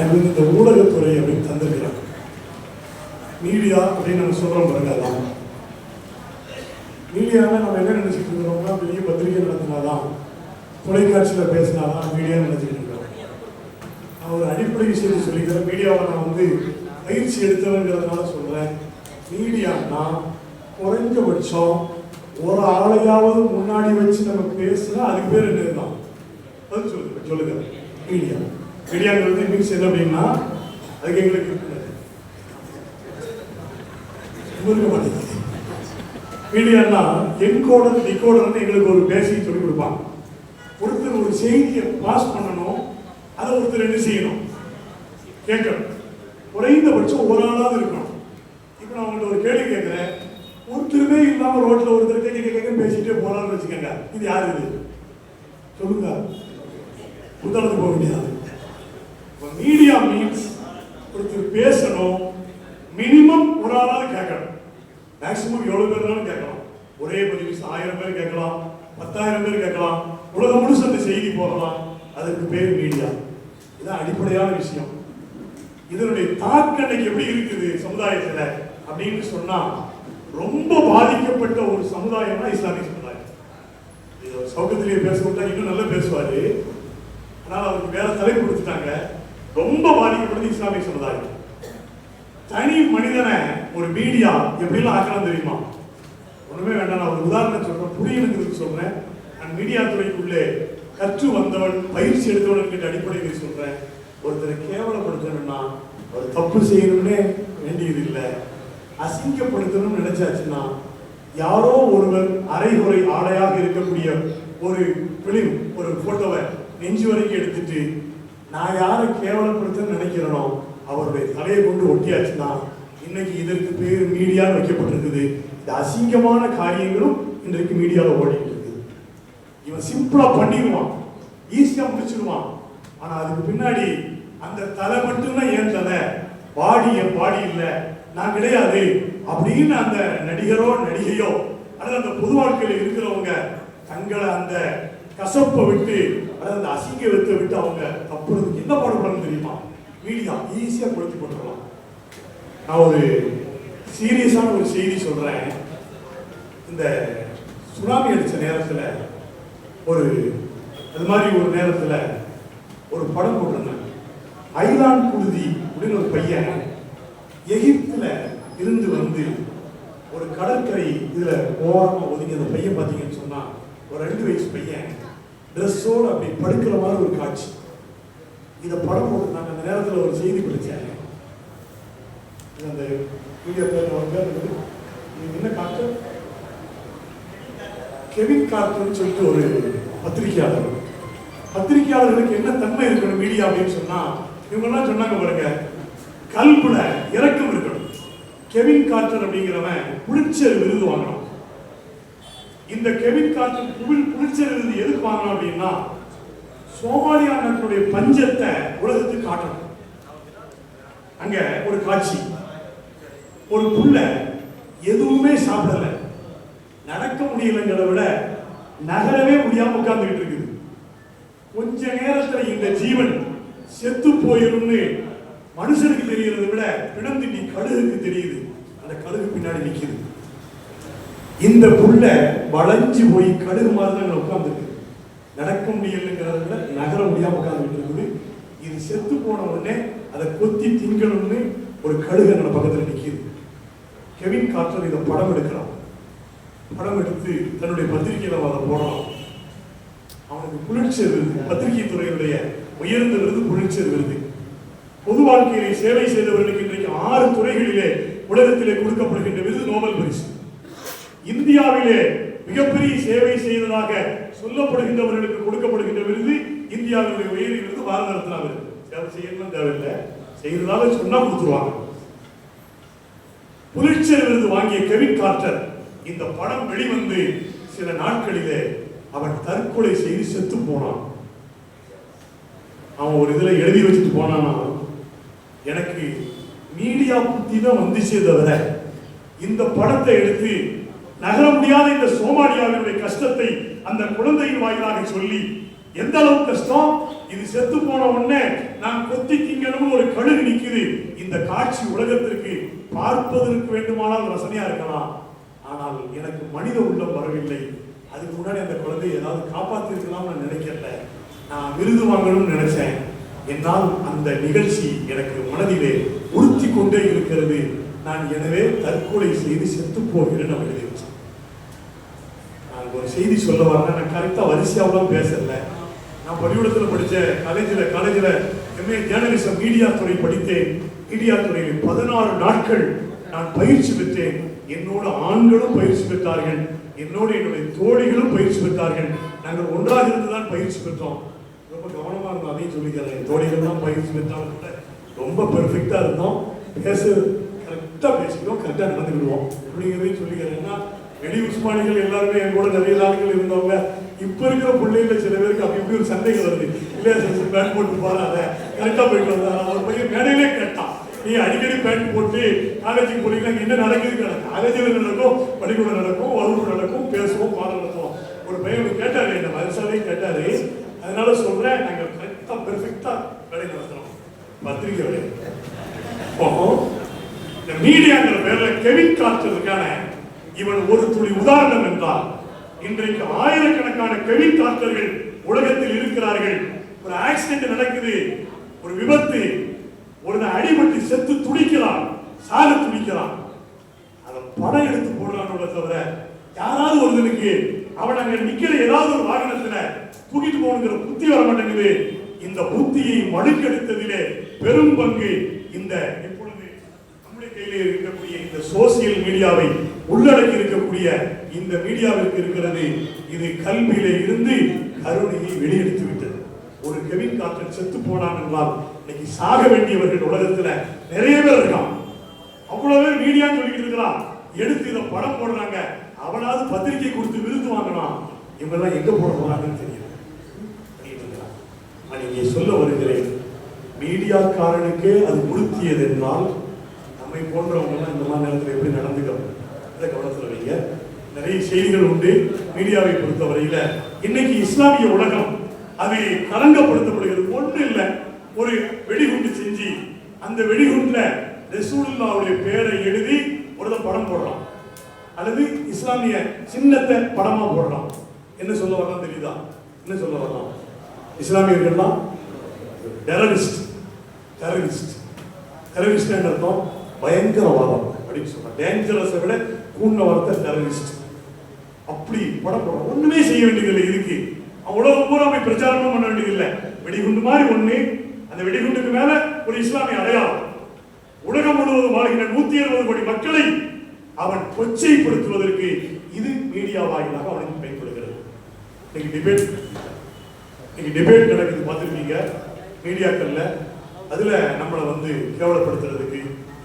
எனக்கு வந்து இந்த ஊடகத்துறை அப்படின்னு தந்திருக்கிறாங்க. மீடியா அப்படின்னு நம்ம சொல்கிறோம் பாருங்க மீடியாவில் நம்ம என்ன நினச்சிட்டு இருக்கிறோம்னா பெரிய பத்திரிகை நடத்தினாதான் தொலைக்காட்சியில் பேசினாதான் மீடியா நினச்சிட்டு இருக்கிறோம் நான் ஒரு அடிப்படை விஷயத்தை சொல்லிக்கிறேன். மீடியாவை நான் வந்து பயிற்சி எடுத்தவங்கிறதுனால சொல்கிறேன் மீடியான்னா குறைஞ்சபட்சம் ஒரு ஆளையாவது முன்னாடி வச்சு நம்ம பேசுனா அதுக்கு பேர் என்ன தான் அது சொல்லுங்க சொல்லுங்க. மீடியா மீடியாங்கிறது மீன்ஸ் என்ன அப்படின்னா அதுக்கு எங்களுக்கு மாட்டேங்குது மீடியான்னா என்கோடர் டிகோடர்னு எங்களுக்கு ஒரு பேசிக் சொல்லிக் கொடுப்பாங்க. ஒருத்தர் ஒரு செய்தியை பாஸ் பண்ணணும் அதை ஒருத்தர் என்ன செய்யணும்? கேட்கணும். குறைந்தபட்சம் ஒரு ஆளாவது இருக்கணும். இப்போ நான் உங்கள்ட்ட ஒரு கேள்வி கேட்குறேன். ஒருத்தருமே இல்லாமல் ரோட்டில் ஒருத்தர் கேட்க கேட்க பேசிகிட்டே பேசிட்டே போறான்னு வச்சுக்கோங்க. இது யார் இது? சொல்லுங்க. புத்தகத்துக்கு போக முடியாது மீடியா மீன்ஸ் ஒருத்தர் பேசணும் மினிமம் ஒரு ஆளாவது கேட்கணும். மேக்சிமம் எவ்வளவு பேர்னாலும் கேட்கலாம். ஒரே பதிவு ஆயிரம் பேர் கேட்கலாம் பத்தாயிரம் பேர் கேட்கலாம் உலகம் முழுசு அந்த செய்தி போகலாம். அதற்கு பேர் மீடியா இதுதான் அடிப்படையான விஷயம். இதனுடைய தாக்கண்ணைக்கு எப்படி இருக்குது சமுதாயத்தில் அப்படின்னு சொன்னால் ரொம்ப பாதிக்கப்பட்ட ஒரு சமுதாயம்னா இஸ்லாமிய சமுதாயம். இது சௌகத்திலேயே பேச இன்னும் நல்லா பேசுவார். ஆனால் அவருக்கு வேற தலைப்பு கொடுத்துட்டாங்க. ரொம்ப பாதிக்கப்படுது இஸ்லாமிய சமுதாயம். தனி மனிதனை ஒரு மீடியா எப்படிலாம் ஆக்கலாம் தெரியுமா? ஒண்ணுமே வேண்டாம் நான் ஒரு உதாரணம் சொல்றேன். புரியணுங்கிறது சொல்றேன். நான் மீடியா துறைக்குள்ளே கற்று வந்தவன் பயிற்சி எடுத்தவன் என்கிற அடிப்படையில் சொல்றேன். ஒருத்தரை கேவலப்படுத்தணும்னா ஒரு தப்பு செய்யணும்னே வேண்டியது இல்லை அசிங்கப்படுத்தணும்னு நினைச்சாச்சுன்னா யாரோ ஒருவர் அரைகுறை ஆடையாக இருக்கக்கூடிய ஒரு பிலிம் ஒரு போட்டோவை நெஞ்சு வரைக்கும் எடுத்துட்டு நான் யாரை கேவலப்படுத்தணும்னு நினைக்கிறேனோ அவருடைய தலையை கொண்டு ஒட்டியாச்சுன்னா இன்னைக்கு இதற்கு பேர் மீடியான்னு வைக்கப்பட்டிருக்குது. இந்த அசிங்கமான காரியங்களும் இன்றைக்கு மீடியாவில் ஓடிட்டு இருக்குது. இவன் சிம்பிளா பண்ணிடுவான். ஈஸியா முடிச்சிடுவான் ஆனா அதுக்கு பின்னாடி அந்த தலை மட்டும்தான் ஏன் தலை? பாடி என் பாடி இல்லை. நான் கிடையாது. அப்படின்னு அந்த நடிகரோ நடிகையோ அல்லது அந்த பொது வாழ்க்கையில் இருக்கிறவங்க தங்களை அந்த கசப்பை விட்டு அதாவது அந்த அசிங்கத்தை விட்டு அவங்க தப்புறதுக்கு என்ன பாடுபடணும் தெரியுமா? மீடியா ஈஸியாக கொடுத்து போட்டுடலாம். நான் ஒரு சீரியஸான ஒரு செய்தி சொல்கிறேன் இந்த சுனாமி அடித்த நேரத்தில் ஒரு அது மாதிரி ஒரு நேரத்தில் ஒரு படம் போட்டிருந்தேன். ஐலான் குருதி அப்படின்னு ஒரு பையன் எகிப்தில் இருந்து வந்து ஒரு கடற்கரை இதில் ஓரமாக ஒதுங்கி அந்த பையன் பார்த்தீங்கன்னு சொன்னால் ஒரு ரெண்டு வயசு பையன் ட்ரெஸ்ஸோடு அப்படி படுக்கிற மாதிரி ஒரு காட்சி. இதை படம் போட்டுருந்தாங்க அந்த நேரத்துல ஒரு செய்தி படித்தேன் அந்த வீடியோ பேர் ஒரு பேர் என்ன காட்டு? கெவின் கார்ட்டர்னு சொல்லிட்டு ஒரு பத்திரிகையாளர். பத்திரிகையாளர்களுக்கு என்ன தன்மை இருக்கணும் மீடியா அப்படின்னு சொன்னா இவங்கெல்லாம் சொன்னாங்க பாருங்க கல்புல இறக்கம் இருக்கணும். கெவின் கார்ட்டர் அப்படிங்கிறவன் புளிச்சர் விருது வாங்கினான் இந்த கெவின் கார்ட்டர் புல் புளிச்சர் விருது எதுக்கு வாங்கணும் அப்படின்னா சோமாலியா நாட்டுடைய பஞ்சத்தை உலகத்துக்கு காட்டணும். அங்க ஒரு காட்சி. ஒரு புள்ள எதுவுமே சாப்பிடல. நடக்க முடியலங்கிறத விட நகரவே முடியாம உட்கார்ந்துகிட்டு இருக்குது. கொஞ்ச நேரத்துல இந்த ஜீவன் செத்து போயிரும்னு மனுஷனுக்கு தெரியறதை விட பிணந்திண்டி கழுகுக்கு தெரியுது. அந்த கழுகு பின்னாடி நிற்கிறது இந்த புள்ள வளைஞ்சு போய் கடுகு மாதிரி தான் உட்காந்துருக்கு நடக்க முடியலைங்கிறத விட நகர முடியாம உட்கார்ந்துட்டு இருக்குது. இது செத்து போன உடனே அதை கொத்தி திங்கணும்னு ஒரு கழுகு நம்ம பக்கத்தில் நிற்கிது கெவின் காற்றல் இதை படம் எடுக்கிறான். படம் எடுத்து தன்னுடைய பத்திரிகையில அதை போடுறான். அவனுக்கு புலிட்சர் விருது பத்திரிகை துறையுடைய உயர்ந்த விருது புலிட்சர் விருது. பொது வாழ்க்கையிலே சேவை செய்தவர்களுக்கு இன்றைக்கு ஆறு துறைகளிலே உலகத்திலே கொடுக்கப்படுகின்ற விருது நோபல் பரிசு. இந்தியாவிலே மிகப்பெரிய சேவை செய்ததாக சொல்லப்படுகின்றவர்களுக்கு கொடுக்கப்படுகின்ற விருது இந்தியாவினுடைய உயரிய விருது பாரத ரத்னா விருது சேவை செய்யணும் தேவையில்லை. செய்ததாக சொன்னா கொடுத்துருவாங்க. புலிச்சர் விருது வாங்கிய கெவின் கார்டர் இந்த படம் வெளிவந்து சில நாட்களிலே அவன் தற்கொலை செய்து செத்து போனான். அவன் ஒரு இதுல எழுதி வச்சுட்டு போனானா? எனக்கு மீடியா புத்தி தான் வந்துச்சே தவிர இந்த படத்தை எடுத்து நகர முடியாத இந்த சோமாலியாவினுடைய கஷ்டத்தை அந்த குழந்தையின் வாயிலாக சொல்லி எந்த அளவுக்கு கஷ்டம்? இது செத்து போன உடனே நான் கொத்தி திங்கணும்னு ஒரு கழுகு நிற்குது இந்த காட்சி உலகத்திற்கு பார்ப்பதற்கு வேண்டுமானால் ரசனையா இருக்கலாம். ஆனால் எனக்கு மனித உள்ளம் வரவில்லை. அதுக்கு முன்னாடி அந்த குழந்தையை ஏதாவது காப்பாத்திருக்கலாம் நான் நினைக்கல. நான் விருது வாங்கணும்னு நினைச்சேன். என்னால் அந்த நிகழ்ச்சி எனக்கு மனதிலே உறுத்தி கொண்டே இருக்கிறது. நான் எனவே தற்கொலை செய்து செத்து போகிறேன் அவர் எழுதி வச்சேன் நான் ஒரு செய்தி சொல்ல வரேன் நான் கரெக்டாக வரிசையாகலாம் பேசல. நான் பள்ளிக்கூடத்தில் படித்த காலேஜில் காலேஜில் எம்ஏ ஜேர்னலிசம் மீடியா துறை படித்தேன். மீடியா துறையில் பதினாறு நாட்கள் நான் பயிற்சி பெற்றேன். என்னோட ஆண்களும் பயிற்சி பெற்றார்கள். என்னோட என்னுடைய தோழிகளும் பயிற்சி பெற்றார்கள். நாங்கள் ஒன்றாக இருந்து தான் பயிற்சி பெற்றோம். ரொம்ப கவனமாக இருந்தோம். அதையும் சொல்லிக்கிறேன். என் தோழிகள்லாம் பயிற்சி பெற்றாலும் கூட ரொம்ப பெர்ஃபெக்டாக இருந்தோம். பேச கரெக்டாக பேசிக்கிறோம் கரெக்டாக நடந்துக்கிடுவோம். அப்படிங்கிறதையும் சொல்லிக்கிறேன். ஏன்னா வெடி உஸ்மானிகள் எல்லாருமே என் கூட நிறைய நாட்கள் இருந்தவங்க இப்ப இருக்கிற பிள்ளைகள சில பேருக்கு அப்படி இப்படி ஒரு சந்தைகள் வருது. இல்லையா சார் பேண்ட் போட்டு போறாத. கரெக்டா போயிட்டு வந்தா ஒரு பையன் மேடையிலே கேட்டான். நீ அடிக்கடி பேண்ட் போட்டு காலேஜுக்கு போறீங்களா என்ன நடக்குது? கிடக்கு காலேஜில் நடக்கும்? பள்ளிக்கூடம் நடக்கும் வகுப்பு நடக்கும் பேசுவோம் பாடம் நடத்துவோம். ஒரு பையன் கேட்டாரு என்ன மனசாலே கேட்டாரு அதனால சொல்றேன் நாங்க கரெக்டா பெர்ஃபெக்டா வேலை நடத்துறோம் பத்திரிகை வேலை இப்போ இந்த மீடியாங்கிற பேர்ல கெவின் காஸ்டர் இருக்கான இவன் ஒரு துளி உதாரணம் என்றால் இன்றைக்கு ஆயிரக்கணக்கான கெமிக் டாக்டர்கள் உலகத்தில் இருக்கிறார்கள். ஒரு ஆக்சிடென்ட் நடக்குது ஒரு விபத்து ஒரு அடிபட்டு செத்து துடிக்கிறான் சாக துடிக்கிறான். அதை படம் எடுத்து போடுறானோட தவிர யாராவது ஒருத்தனுக்கு அவன் அங்க நிக்கிற ஏதாவது ஒரு வாகனத்துல தூக்கிட்டு போகணுங்கிற புத்தி வர மாட்டேங்குது இந்த புத்தியை மழுக்கெடுத்ததிலே பெரும் பங்கு இந்த இப்பொழுது இருக்கக்கூடிய இந்த சோசியல் மீடியாவை உள்ளடக்கி இருக்கக்கூடிய இந்த மீடியாவிற்கு இருக்கிறது. இது கல்வியிலே இருந்து கருணையை வெளியெடுத்து விட்டது. ஒரு கெவின் கார்டன் செத்து போனான் என்றால் இன்னைக்கு சாக வேண்டியவர்கள் உலகத்துல நிறைய பேர் இருக்கான் அவ்வளவு பேர் மீடியா சொல்லிட்டு இருக்கிறான். எடுத்து இதை படம் போடுறாங்க. அவனாவது பத்திரிக்கை கொடுத்து விருது வாங்கலாம் இவங்கெல்லாம் எங்க போட போறாங்கன்னு தெரியல நான் இங்கே சொல்ல வருகிறேன். மீடியாக்காரனுக்கு அது உறுத்தியது என்றால் நம்மை போன்றவங்கெல்லாம் இந்த மாதிரி நேரத்தில் எப்படி நடந்துக்கிறோம் இதை கவனத்தில் வைங்க. நிறைய செய்திகள் உண்டு. மீடியாவை பொறுத்தவரையில இன்னைக்கு இஸ்லாமிய உலகம் அது களங்கப்படுத்தப்படுகிறது ஒன்றும் இல்லை. ஒரு வெடிகுண்டு செஞ்சு அந்த வெடிகுண்டில் ரசூலுல்லாவுடைய பேரை எழுதி ஒரு படம் போடுறான். அல்லது இஸ்லாமிய சின்னத்தை படமாக போடுறான். என்ன சொல்ல வரலாம் தெரியுதா? என்ன சொல்ல வரலாம் இஸ்லாமியர்கள்லாம் டெரரிஸ்ட் டெரரிஸ்ட் டெரரிஸ்ட் அர்த்தம். பயங்கரவாதம் அப்படின்னு சொல்றாங்க. டேஞ்சரஸை விட கூண்ட வார்த்தை டெரரிஸ்ட் அப்படி படம் போடுறோம். ஒண்ணுமே செய்ய வேண்டியதில்லை இதுக்கு. அவன் உலகம் பூரா போய் பிரச்சாரமும் பண்ண வேண்டியதில்லை. வெடிகுண்டு மாதிரி ஒண்ணு அந்த வெடிகுண்டுக்கு மேல ஒரு இஸ்லாமிய அடையாளம். உலகம் முழுவதும் வாழ்கிற நூத்தி அறுபது கோடி மக்களை அவன் கொச்சைப்படுத்துவதற்கு இது மீடியா வாயிலாக அவனுக்கு பயன்படுகிறது. இன்னைக்கு டிபேட் இன்னைக்கு டிபேட் நடக்குது. பார்த்துருக்கீங்க மீடியாக்கள்ல அதுல நம்மளை வந்து கேவலப்படுத்துறதுக்கு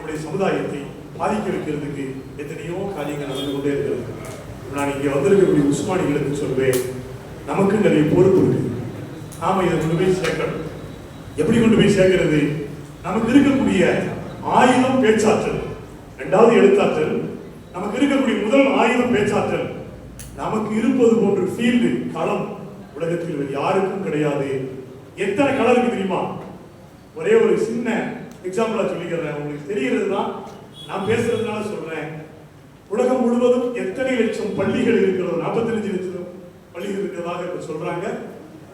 நம்முடைய சமுதாயத்தை பாதிக்க வைக்கிறதுக்கு எத்தனையோ காரியங்கள் நடந்து கொண்டே இருக்கிறது. நான் இங்கே வந்திருக்கக்கூடிய உஸ்மானிகளுக்கு சொல்வேன். நமக்கு நிறைய பொறுப்பு இருக்கு நாம இதை கொண்டு போய் சேர்க்கணும். எப்படி கொண்டு போய் சேர்க்கிறது? நமக்கு இருக்கக்கூடிய ஆயுதம் பேச்சாற்றல். ரெண்டாவது எழுத்தாற்றல். நமக்கு இருக்கக்கூடிய முதல் ஆயுதம் பேச்சாற்றல். நமக்கு இருப்பது போன்ற ஃபீல்டு களம் உலகத்தில் யாருக்கும் கிடையாது. எத்தனை களம் இருக்கு தெரியுமா? ஒரே ஒரு சின்ன எக்ஸாம்பிளாக சொல்லிக்கிறேன். உங்களுக்கு தெரிகிறது தான் நான் பேசுறதுனால சொல்றேன். உலகம் முழுவதும் எத்தனை லட்சம் பள்ளிகள் இருக்கிறதோ நாற்பத்தஞ்சு லட்சம் பள்ளிகள் இருக்கிறதாக இப்போ சொல்றாங்க.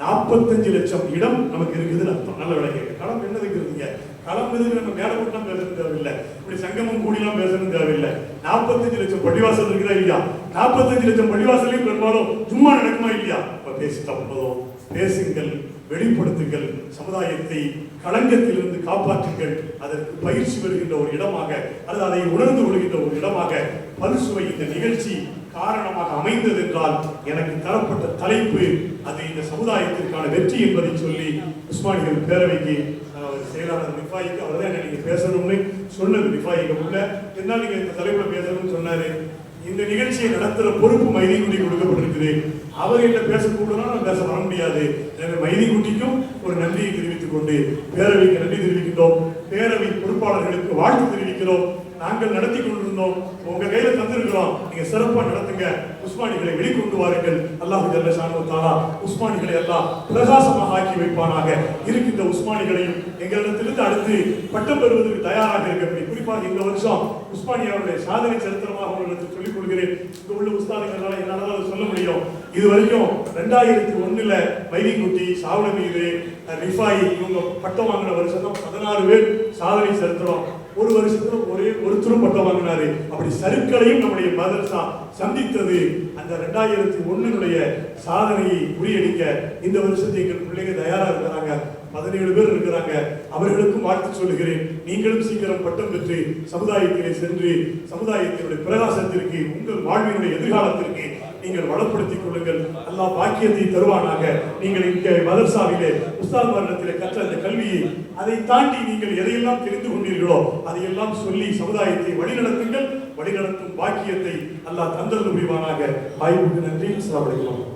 நாற்பத்தஞ்சு லட்சம் இடம் நமக்கு இருக்குதுன்னு அர்த்தம். நல்ல விளக்கம் களம் என்ன இருக்கிறதுங்க களம் எதுக்கு நம்ம மேல மட்டும் பேசணும் தேவையில்லை. இப்படி சங்கமம் கூடிலாம் பேசணும் தேவையில்லை. நாற்பத்தஞ்சு லட்சம் பள்ளிவாசல் இருக்குதா இல்லையா? நாற்பத்தஞ்சு லட்சம் பள்ளிவாசலையும் பெரும்பாலும் சும்மா நடக்குமா இல்லையா? இப்போ பேசி தப்பதோ பேசுங்கள். வெளிப்படுத்துங்கள். சமுதாயத்தை களங்கத்திலிருந்து காப்பாற்றுங்கள். அதற்கு பயிற்சி பெறுகின்ற ஒரு இடமாக அல்லது அதை உணர்ந்து கொள்கின்ற ஒரு இடமாக பரிசுவை இந்த நிகழ்ச்சி காரணமாக அமைந்தது என்றால் எனக்கு தரப்பட்ட தலைப்பு அது இந்த சமுதாயத்திற்கான வெற்றி என்பதை சொல்லி உஸ்மானிகள் பேரவைக்கு செயலாளர் நிஃபாய்க்கு அவர் தான் நீங்கள் பேசணும்னு சொன்னது நிஃபாய்க்கு உள்ள. என்ன நீங்கள் இந்த தலைப்பில் பேசணும்னு சொன்னார். இந்த நிகழ்ச்சியை நடத்துகிற பொறுப்பு மைதிகுடி கொடுக்கப்பட்டிருக்குது. அவர் என்ன பேசக்கூடாதுன்னா நான் பேச வர முடியாது. எனவே மைதிகுட்டிக்கும் ஒரு நன்றியை தெரிவித்துக் கொண்டு பேரவைக்கு நன்றி தெரிவிக்கின்றோம். பேரவை பொறுப்பாளர்களுக்கு வாழ்த்து தெரிவிக்கிறோம். நாங்கள் நடத்தி கொண்டிருந்தோம். உங்க கையில தந்திருக்கிறோம். நீங்க சிறப்பா நடத்துங்க. உஸ்மானிகளை வெளிக்கொண்டு வாருங்கள். அல்லாஹ் ஜல்ல சாணுவத்தாலா உஸ்மானிகளை எல்லாம் பிரகாசமாக ஆக்கி வைப்பானாக. இருக்கின்ற உஸ்மானிகளையும் எங்களிடத்திலிருந்து அடுத்து பட்டம் பெறுவதற்கு தயாராக இருக்கக்கூடிய குறிப்பாக இந்த வருஷம் உஸ்மானியாவுடைய சாதனை சரித்திரமாக உங்களுக்கு சொல்லிக் கொள்கிறேன். இங்க உள்ள உஸ்தானிகளால் என்னால் சொல்ல முடியும். இது வரைக்கும் ரெண்டாயிரத்தி ஒண்ணுல வைரிக்குட்டி சாவல மீது இவங்க பட்டம் வாங்கின வருஷம் தான் பதினாறு பேர் சாதனை செலுத்துறோம். ஒரு வருஷத்துல ஒரே ஒருத்தரும் பட்டம் வாங்கினாரு. அப்படி சருக்களையும் நம்முடைய மதரசா சந்தித்தது அந்த ரெண்டாயிரத்தி ஒன்னுடைய சாதனையை முறியடிக்க இந்த வருஷத்தை எங்கள் பிள்ளைங்க தயாரா இருக்கிறாங்க. பதினேழு பேர் இருக்கிறாங்க. அவர்களுக்கும் வாழ்த்து சொல்லுகிறேன். நீங்களும் சீக்கிரம் பட்டம் பெற்று சமுதாயத்திலே சென்று சமுதாயத்தினுடைய பிரகாசத்திற்கு உங்கள் வாழ்வினுடைய எதிர்காலத்திற்கு நீங்கள் வளப்படுத்திக் கொள்ளுங்கள். அல்லாஹ் பாக்கியத்தை தருவானாக. நீங்கள் இங்கே மதர்சாவிலே உஸ்தாத்மாரிடத்திலே கற்ற அந்த கல்வியை அதை தாண்டி நீங்கள் எதையெல்லாம் தெரிந்து கொண்டீர்களோ அதையெல்லாம் சொல்லி சமுதாயத்தை வழிநடத்துங்கள். வழிநடத்தும் பாக்கியத்தை அல்லாஹ் தந்தல் புரிவானாக. வாய்ப்புக்கு நன்றி. அஸ்ஸலாமு